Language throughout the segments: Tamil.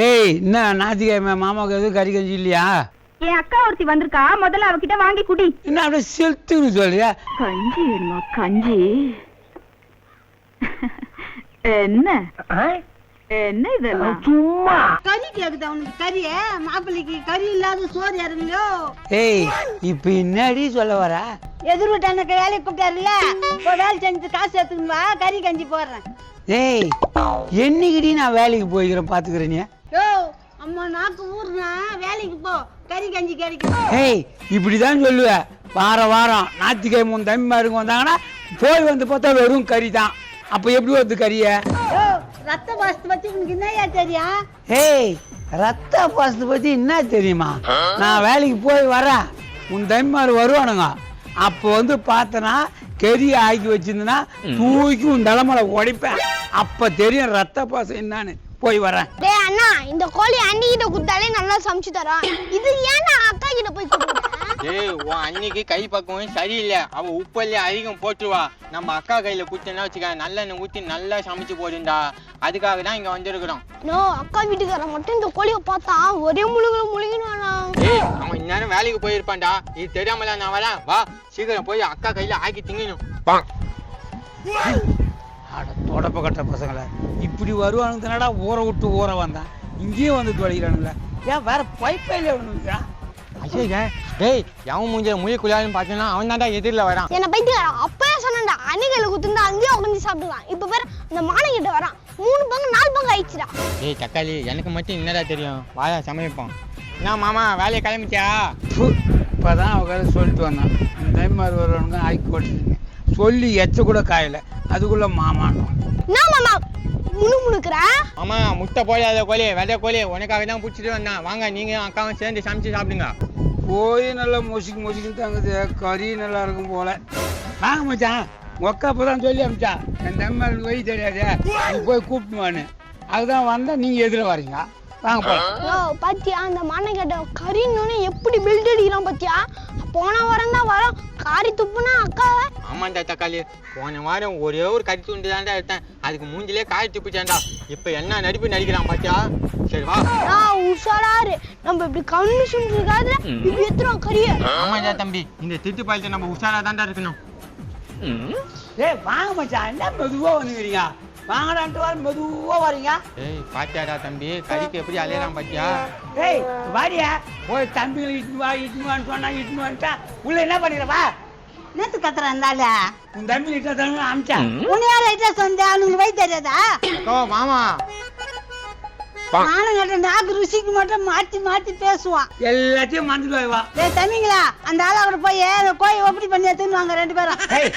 டேய் என்ன ஞாயிற்றுக்கிழமை மாமாவுக்கு எதுவும் கறி கஞ்சி இல்லையா? என் அக்கா ஒருத்தி வந்திருக்கா. முதல்ல அவகிட்ட வாங்கி குடி. என்ன அப்படியே செலுத்துன்னு சொல்றியா? கஞ்சி வேணுமா கஞ்சி? என்ன? என்ன இதெல்லாம்? சும்மா. கறி கேக்குது அவனுக்கு கறி மாப்பிள்ளைக்கு கறி இல்லாத சோறு இறங்கலையோ ஏய் இப்போ என்னடி சொல்ல வர? எதிர் வீட்டு அண்ணன் வேலைக்கு கூப்பிட்டாருல்ல? இப்போ வேலை செஞ்சு காசு எடுத்துக்கணும் கறி கஞ்சி போடுறேன். ஏய் என்னைக்குடி நான் வேலைக்கு போய்க்கிறேன் பார்த்துக்கிறேன் நீ? யோ அம்மா நாக்கு ஊறுனா வேலைக்கு போ. கறி கஞ்சி கிடைக்கும் ஏய் இப்படிதான் சொல்லுவேன் வாரம் வாரம் ஞாயிற்றுக்கிழமை உன் தம்பிமாருங்க வந்தாங்கன்னா போய் வந்து பார்த்தா வெறும் கறி தான் அப்போ எப்படி வருது கறியை? யோ ரத்த பாசத்தை பத்தி உனக்கு என்னையா தெரியும் ஏய் ரத்த பாசத்தை பத்தி என்ன தெரியுமா? நான் வேலைக்கு போய் வரேன். உன் தம்பிமார் வருவானுங்க. அப்போ வந்து பார்த்தனா கறி ஆக்கி வச்சிருந்தனா தூக்கி உன் தலைமலை உடைப்பேன். அப்ப தெரியும் ரத்த பாசம் என்னன்னு. போய் வரேன். டேய் அண்ணா இந்த கோழி அண்ணி கிட்ட கொடுத்தாலே நல்லா சமைச்சு தரான். இது ஏன்டா அக்கா கிட்ட போய் கொடுக்குறேன் ஏய் உன் அன்னைக்கு கை பக்குவம் சரியில்லை. அவ உப்பல்லி அதிகம் போட்டுருவா. நம்ம அக்கா கையில குத்துனா வச்சுக்க நல்லெண்ணெய் ஊத்தி நல்லா சமைச்சு போடுண்டா அதுக்காக தான் இங்க வந்திருக்கிறோம். நோ அக்கா வீட்டுக்காரன் மட்டும் இந்த கோழியை பார்த்தா ஒரே முழுகுல முழுகினானா? ஏய் அவன் இந்நேரம் வேலைக்கு போயிருப்பான்டா. இது தெரியாமல நான் வரேன். வா சீக்கிரம் போய் அக்கா கையில ஆக்கி திங்கணும். வா அட தொடப்ப கட்ட பசங்கள. இப்படி வருவானுங்க தானடா ஊரை விட்டு ஊரை வந்தான். இங்கேயும் வந்து தொலைகிறானுங்களே ஏன் வேற பைப்பே இல்லை ஒன்றுங்களா ஐயா டேய் எவன் மூஞ்ச முய குளியாருன்னு பார்த்தீங்கன்னா அவன் தான்டா எதிரில் வரான். என்ன பைத்தியக்காரன் அப்பவே சொன்னேன்டா அன்னிகையில குத்துந்தா அங்கேயே உட்காந்து சாப்பிடலாம் இப்ப பேர் இந்த மானம் கிட்ட வரான். மூணு பங்கு நாலு பங்கு ஆயிடுச்சுடா. ஏய் தக்காளி எனக்கு மட்டும் என்னடா தெரியும்? வாயா சமைப்போம். என்ன மாமா வேலையை கிளம்பிட்டியா? இப்போ தான் அவங்க சொல்லிட்டு வந்தான். இந்த டைமார் வருவானுங்க ஆக்கி போட்டுருங்க சொல்லி எச்ச கூட காயல. அதுக்குள்ள மாமானோம் என்ன மாமா? முணு முணுக்குற மாமா முட்டை போடாத கோழி வெள்ளை கோழி உனக்காக தான் பிடிச்சிட்டு வந்தேன். வாங்க நீங்க அக்காவும் சேர்ந்து சமைச்சு சாப்பிடுங்க. போய் நல்லா மொசிக்கு மொசிக்கு தாங்குது. கறி நல்லா இருக்கும் போல. வாங்க மச்சான். ஒக்கா தான் சொல்லி அமிச்சா என் தம்மாருக்கு வழி தெரியாது. போய் கூப்பிட்டுவான்னு அதுதான் வந்தா நீங்க எதில் வரீங்க. வாங்க பாத்தியா அந்த மானம் கேட்ட கறின்னு எப்படி பில்ட் அடிக்கிறான் பாத்தியா? போன வாரம் தான் வரோம். காரி துப்புனா அக்கா ஆமாண்டா தக்காளி. போன வாரம் ஒரே ஒரு கறி துண்டு தான்டா எடுத்தேன். அதுக்கு மூஞ்சிலே காய் துப்பிச்சான்டா. இப்போ என்ன நடிப்பு நடிக்கிறான் பாத்தியா? சரி வா. உஷாராரு நம்ம இப்படி கமிஷன் இருக்காதுல இப்படி எத்துறோம் கறிய. ஆமாண்டா தம்பி. இந்த திட்டு பாயத்தை நம்ம உஷாரா தான்டா இருக்கணும். ஏய் வாங்க மச்சான். என்ன மெதுவாக வந்துக்கிறீங்க? வாங்கடான்ட்டு வர மெதுவாக வரீங்க. ஏய் பாத்தியாடா தம்பி? கறிக்கு எப்படி அலையறான் பாத்தியா? ஏய் வாடியா. போய் தம்பிகளை இட்டுன்னு வா இட்டுன்னு வான்னு சொன்னா இட்டுன்னு வந்துட்டா உள்ள என்ன பண்ணிடுற வா. நேத்து இருந்தால உன் தம்பி கிட்ட தானே அமிச்சா உன்னையா லைட்டா சொந்த? அவனுக்கு வழி தெரியாதா? அக்கா மாமா நானும் கேட்ட நாக்கு ருசிக்கு மட்டும் மாத்தி மாத்தி பேசுவான். எல்லாத்தையும் மறந்துட்டு வா தம்பிங்களா அந்த ஆளை கூட போய் அந்த கோயை எப்படி பண்ணி எடுத்துன்னு வாங்க ரெண்டு பேரும். ஏய்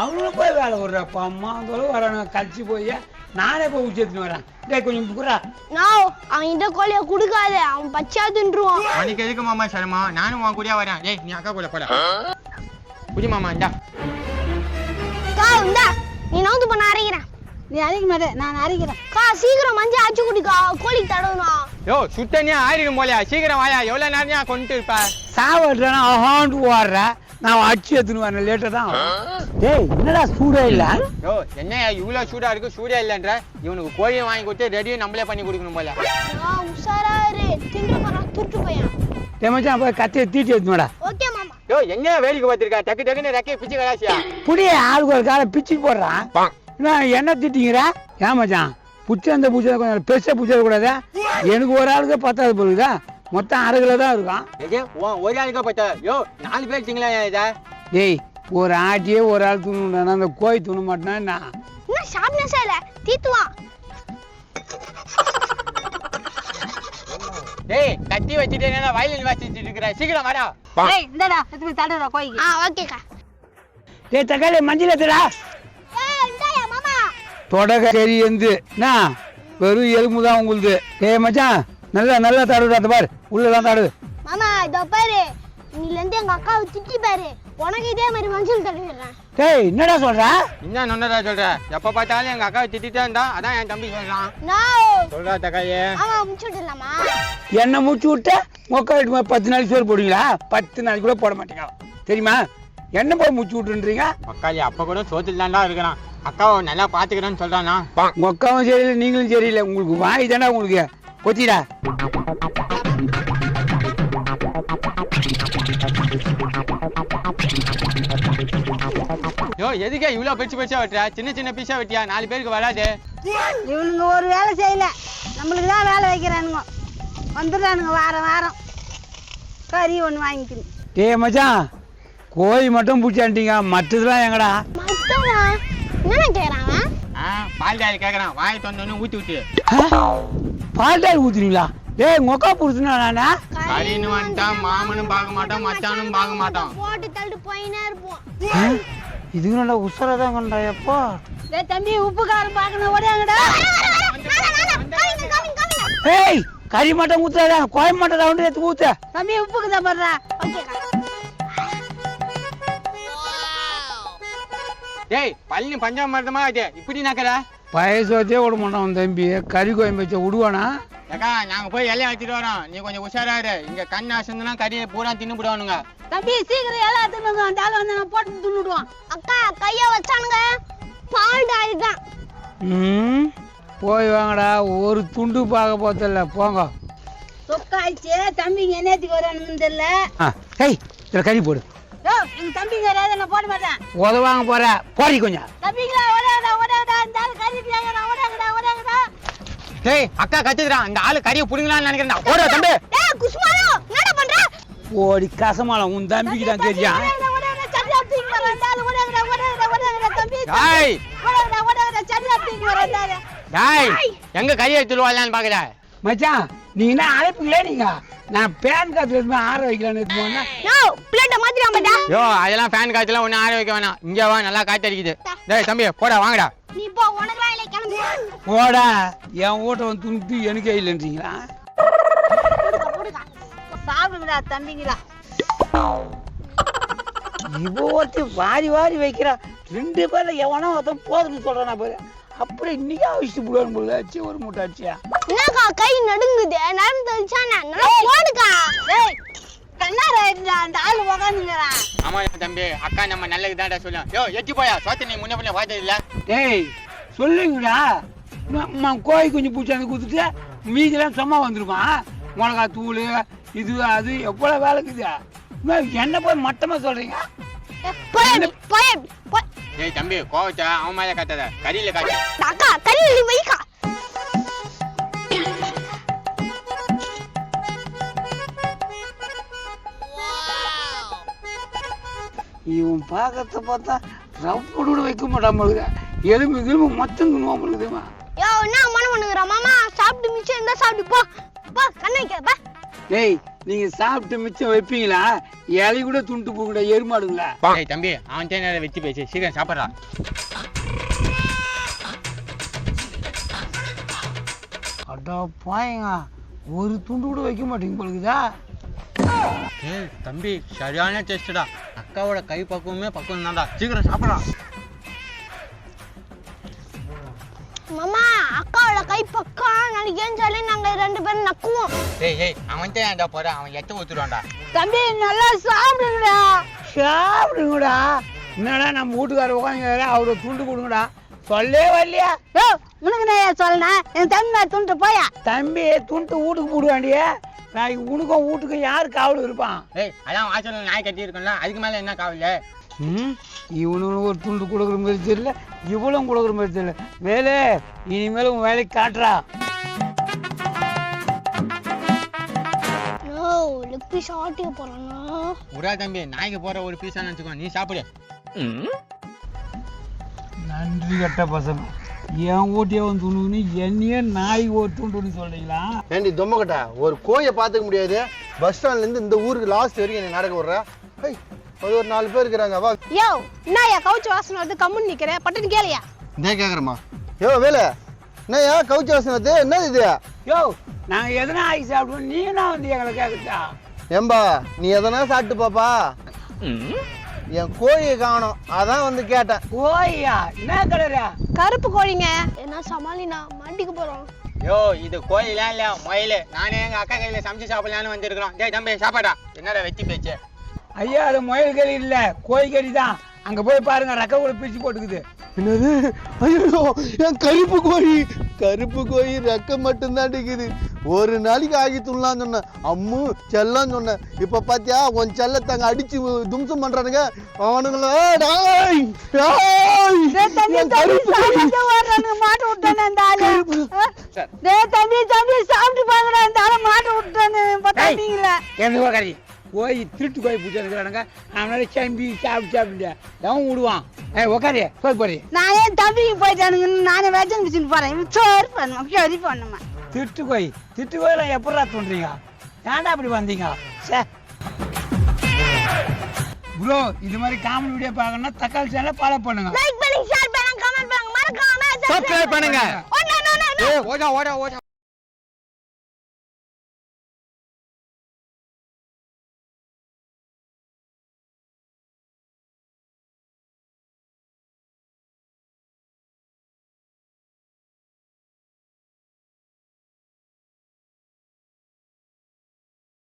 அவனும் போய் வேலை விடுறப்ப அம்மா அந்தளவு வரானுங்க கழிச்சு போய் நானே போய் உச்சி எடுத்துன்னு வரேன். டேய் கொஞ்சம் புக்குறா நான் அவன் இந்த கோழிய குடுக்காத. அவன் பச்சையா தின்றுவான். உனக்கு எதுக்கு மாமா சிரமா நானும் உன் கூடயா வரேன். ஏய் நீ அக்கா கூட போட. புடி மாமா இந்தா. கா இந்தா. நீ நவுந்து பண்ண அரைக்கிறேன். நீ அரைக்க மாட்டேன் நான் அரைக்கிறேன். கா சீக்கிரம் மஞ்சள் அச்சு குடிக்கா கோழிக்கு தடவணும் யோ சுத்தனியா ஆயிரம் போலயா? சீக்கிரம் வாயா. எவ்வளவு நேரம் கொண்டு இருப்ப? சாவட்றேன்னா அஹாண்டு ஓடுற. நான் அடிச்சு எடுத்துன்னு வரேன் லேட்டாக தான். டேய் என்னடா சூடா இல்ல? யோ என்னய்யா இவ்வளவு சூடா இருக்கு? சூடா இல்லன்ற? இவனுக்கு கோழியை வாங்கி கொடுத்து ரெடியும் நம்மளே பண்ணி கொடுக்கணும் போல. நான் உஷாராரு தின்று போறான் துட்டு பையன். மச்சான் போய் கத்தியை தீட்டி எடுத்துனோடா ஓகே மாமா. யோ என்ன வேலைக்கு பார்த்திருக்கா? டக்கு டக்குன்னு ரெக்கையை பிச்சு கலாசியா புடிய ஆளுக்கு ஒரு காலை பிச்சு போடுறான். என்ன என்ன திட்டிங்கிறா ஏன் மச்சான்? புச்சை அந்த பூச்சை கொஞ்சம் பெருசாக பூச்சை கூடாது எனக்கு ஒரு ஆளுக்கு பத்தாவது பொருளுதா மொத்தம் அரை கிலோ தான் இருக்கும். ஒரு ஆளுக்கா பார்த்தா யோ நாலு பேர் திங்களா இதை? டேய் ஒரு ஆட்டியே ஒரு ஆள் துணுன்னா அந்த கோய் துண மாட்டேன்னா என்ன என்ன ஷார்ப்னஸா இல்ல தீத்துவான். டேய் கத்தி வச்சுட்டு என்ன வயலின் வாசிச்சுட்டு இருக்கிற? சீக்கிரம் வாடா. ஏய் இந்தடா தடுறா கோய்க்கு ஆ ஓகேக்கா. டேய் தக்காளி மஞ்சள் எடுத்துடா. தொடக சரி எந்து என்ன? வெறும் எலும்பு தான் உங்களுது. டேய் மச்சான் நல்லா நல்லா தடுடா அந்த பாரு. உள்ளதான் தடு. மாமா இதோ பாரு. நீல இருந்து எங்க அக்காவை திட்டி பாரு. உனக்கு இதே மாதிரி மஞ்சள் தடவிடுறேன். டேய் என்னடா சொல்ற? என்ன நொன்னடா சொல்ற? எப்ப பார்த்தாலும் எங்க அக்காவை திட்டிட்டே இருந்தா அதான் என் தம்பி சொல்றான். நோ சொல்றா தக்காயே மாமா முடிச்சுடலாமா என்ன மூச்சு விட்ட? மொக்க வீட்டு பத்து நாளைக்கு சோறு போடுவீங்களா? பத்து நாளைக்கு கூட போட மாட்டீங்க. தெரியுமா? என்ன போய் மூச்சு விட்டுன்றீங்க? மக்காளி அப்ப கூட சோத்துல தான்டா இருக்கிறான். அக்காவை நல்லா பாத்துக்கிறேன்னு சொல்றானா. உங்க அக்காவும் சரியில்லை நீங்களும் சரியில்லை. உங்களுக்கு வாய் தானே உங்களுக்கு? கொத்திடா யோ எதுக்கே இவ்வளோ பெருசு பெருசா வெட்டுறா? சின்ன சின்ன பீஸா வெட்டியா? நாலு பேருக்கு வராது. இவனுங்க ஒரு வேலை செய்யல. நம்மளுக்கு தான் வேலை வைக்கிறானுங்க. வந்துடுறானுங்க வாரம் வாரம். கறி ஒன்று வாங்கிக்கணும். டேய் மச்சான் கோழி மட்டும் பிடிச்சாண்டிங்க மற்றதெல்லாம் எங்கடா? என்னென்ன கேக்குறாங்க ஆ பால் கேட்குறான் வாய் தொந்தோன்னு ஊற்றி விட்டு. பால்டாய் ஊத்துறீங்களா டேய் மொக்கா புடிச்சுனா நானா கறின்னு வந்துட்டான் மாமனும் பார்க்க மாட்டான் மச்சானும் பார்க்க மாட்டான் போட்டு தள்ளிட்டு போயினே இருப்போம் ஆ? இது நல்லா உசரா தான் கண்டா எப்பா டேய் தம்பி உப்பு காரம் பார்க்கணும் ஓடியாங்கடா ஏய் கறி மட்டும் ஊத்துறாடா கோழி மட்டும் ரவுண்டு எடுத்து ஊத்து தம்பி உப்புக்கு தான் போடுறா டேய் பள்ளி பஞ்சாமிரதமா இது இப்படி நக்கற வயசு வச்சே விட மாட்டான் உன் தம்பி. கறி கோயம்பு வச்ச விடுவானா? ஏக்கா நாங்க போய் எல்லாம் எடுத்துட்டு வரோம். நீ கொஞ்சம் உஷாரா இரு இங்க கண் அசந்துனா கறியை பூரா தின்னு போடுவானுங்க தம்பி சீக்கிரம் எல்லாம் எடுத்துன்னு அந்த ஆள் வந்து நான் போட்டு துண்ணுடுவான் அக்கா கைய வச்சானுங்க. பால் டாடி தான் ம்? போய் வாங்கடா. ஒரு துண்டு பார்க்க போதில்ல போங்க. சொக்காயிடுச்சு. தம்பிங்க என்னத்துக்கு வரானுங்கன்னு தெரியல. ஏய் இதில் கறி போடு. எங்க தம்பிங்க வராத நான் போட மாட்டேன். உதவாங்க போற. போடி கொஞ்சம். தம்பிங்களா ஓடாங்கடா டேய் அக்கா கத்துக்கிறான் அந்த ஆளு கறியை புடுங்கலாம்னு நினைக்கிறேன் ஓட தம்பி. டேய் குஸ்மானோ என்னடா பண்ற? ஓடி கசமாலம் உன் தம்பிக்கு தான் இந்த தம்பி. டேய். இந்த டேய் எங்க கறியை எடுத்துட்டு வரலான்னு பாக்குற? மச்சான் நீங்க என்ன அழைப்புங்களே நீங்க? நான் பேன் கார்டு எடுத்து ஆற வைக்கலான்னு எடுத்து போனா. நோ பிளேட்ட யோ அதெல்லாம் ஃபேன் காத்துல ஒன்றும் ஆற வைக்க வேணாம். இங்க வா நல்லா காத்து அடிக்குது டேய் தம்பி போடா வாங்கடா. நீ போ உனக்குலாம் இல்லை கிளம்பு. போடா என் வீட்டை வந்து துணிட்டு எனக்கே இல்லைன்றீங்களா? சாப்பிடுங்கடா தம்பிங்களா இவ ஒருத்தி வாரி வாரி வைக்கிறா. ரெண்டு பேர்ல எவனோ ஒருத்தன் போதுன்னு சொல்றானா பாரு. அப்படி இன்னைக்கு அழிச்சிட்டு போடுவான்னு போல. ஒரு மூட்டை ஆச்சியா என்னக்கா கை நடுங்குது நடந்து டேய் ஆயிடுடா அந்த ஆள் ஆமா தம்பி அக்கா நம்ம நல்லது தான்டா சொல்லும் யோ எட்டி போயா? சோத்து நீ முன்ன பின்ன பார்த்தது இல்ல? டேய் சொல்லுங்கடா. அம்மா கோழி குஞ்சு பூச்சாந்து கொடுத்துட்டு மீதிலாம் சும்மா வந்துருமா? மிளகா தூள் இது அது எவ்வளோ வேலை இருக்குது? என்ன போய் மட்டமா சொல்றீங்க? போய் போய் போய். டேய் தம்பி கோவச்சா அவன் மேல கத்தாத. கறியில காட்டு அக்கா கறி நீ வைக்கா. இவன் பார்க்கறத பார்த்தா கூட வைக்க மாட்டான் போலுங்க எலும்பு கிலும்பு மொத்தம் தின்னுவான் போலுதுமா யோ என்ன மனம் பண்ணுகிற மாமா சாப்பிட்டு மிச்சம் இருந்தா சாப்பிட்டு போ போ கண்ணை வைக்கிறப்ப டேய் நீங்க சாப்பிட்டு மிச்சம் வைப்பீங்களா? இலை கூட துண்டு போகக்கூட எருமாடுங்களா? டேய் தம்பி அவன் நேரம் வச்சு பேசு சீக்கிரம் சாப்பிட்றா. அடா பாயங்க. ஒரு துண்டு கூட வைக்க மாட்டீங்க போலுக்குதா ஏய் தம்பி சரியான டேஸ்டடா அக்காவோட கை பக்குவமே பக்குவம் தான்டா. சீக்கிரம் சாப்பிட்றா மாமா அக்காவோட கை பக்கம் நாளைக்கு ஏஞ்சாலே நாங்க ரெண்டு பேரும் நக்குவோம். டேய் ஏய் அவன் தான் ஏன்டா போற? அவன் எத்த ஊத்துருவான்டா தம்பி நல்லா சாப்பிடுங்கடா. சாப்பிடுங்கடா. என்னடா நம்ம வீட்டுக்காரர் உட்காந்து அவரை துண்டு கொடுங்கடா. சொல்லே வரலையா? உனக்கு நான் சொல்லணும் என் தம்பி துண்டு போயா? தம்பி துண்டு வீட்டுக்கு போடுவாண்டியே நான் உனக்கும் வீட்டுக்கும் யாரு காவல் இருப்பான்? ஏய் அதான் வாசல்ல நாய் கட்டி இருக்கும்ல அதுக்கு மேல என்ன காவல? ம்? இவனுக்கு ஒரு துண்டு கொடுக்குற மாதிரி தெரியல இவளும் கொடுக்குற மாதிரி தெரியல. வேலை இனிமேல் உன் வேலைக்கு காட்டுறா. ஓ லெக் பீஸ் ஆட்டிக்க போறானா? தம்பி நாய்க்கு போற ஒரு பீஸா நினச்சிக்கோ நீ சாப்பிடு. நன்றி கட்ட பசங்க. என் ஊட்டியே வந்து துணுன்னு என்னையே நாய் துண்டுன்னு சொல்றீங்களா? ஏண்டி தொம்மக்கட்டா ஒரு கோயை பார்த்துக்க முடியாது. பஸ் ஸ்டாண்ட்லேருந்து இந்த ஊருக்கு லாஸ்ட் வரைக்கும் என்னை நடக்க விட்ற. ஹை அது ஒரு நாலு பேர் இருக்கிறாங்க வா. யோ என்னயா கவுச்சு வாசனை வருது கம்முன்னு நிக்கிற? பட்டுன்னு கேளியா இதே கேட்குறேம்மா யோ வேலை என்னய்யா கவுச்சி வாசனத்து என்னது இது? யோ நாங்கள் எதனா ஆகி சாப்பிடுவோம் நீ தான் வந்து எங்களை கேட்குறா ஏம்பா நீ எதனா சாப்பிட்டு பாப்பா. என் கோழியை காணோம் அதான் வந்து கேட்டேன். ஓய்யா என்ன கலரா? கருப்பு கோழிங்க. என்ன சமாளினா மாட்டிக்க போறோம். யோ இது கோயிலாம் இல்ல மொயிலு. நானே எங்க அக்கா கையில சமைச்சு சாப்பிடலான்னு வந்திருக்கிறோம். டேய் தம்பி சாப்பாடா. என்னடா வெட்டி பேச்சு? ஐயா அது முயல் கறி இல்லை கோழி கறி தான். அங்க போய் பாருங்க ரெக்க கூட பிரிச்சு போட்டுக்குது. என்னது? ஐயோ என் கருப்பு கோழி. கருப்பு கோழி ரெக்க மட்டும்தான் அடிக்குது. ஒரு நாளைக்கு ஆகி துண்ணலாம் சொன்னேன். அம்மு செல்லம் சொன்னேன். இப்ப பாத்தியா உன் செல்லத்தாங்க அடிச்சு தும்சம் பண்றானுங்க. அவனுங்கள டேய், மாட்டு விட்டானே போய் திருட்டு போய் பிடிச்சிருக்கிறானுங்க அவனால சம்பி சாப்பிட்டு சாப்பிட்டு எவன் விடுவான் ஏய் உக்காரி. போய் போறி நான் ஏன் தம்பிக்கு போயிட்டானுங்கன்னு நானே வேஜன் மிஷின் போறேன். சோறு பண்ணுமா சரி பண்ணுமா திருட்டு கோய் திருட்டு கோயில எப்படா தோன்றீங்க? ஏன்டா அப்படி வந்தீங்க? சே. ப்ரோ இது மாதிரி காமெடி வீடியோ பார்க்கணும்னா தக்காளி சேனலை ஃபாலோ பண்ணுங்க. லைக் பண்ணி ஷேர் பண்ணுங்க கமெண்ட் பண்ணுங்க. மறக்காம சப்ஸ்கிரைப் பண்ணுங்க. ஓடா ஓடா ஓடா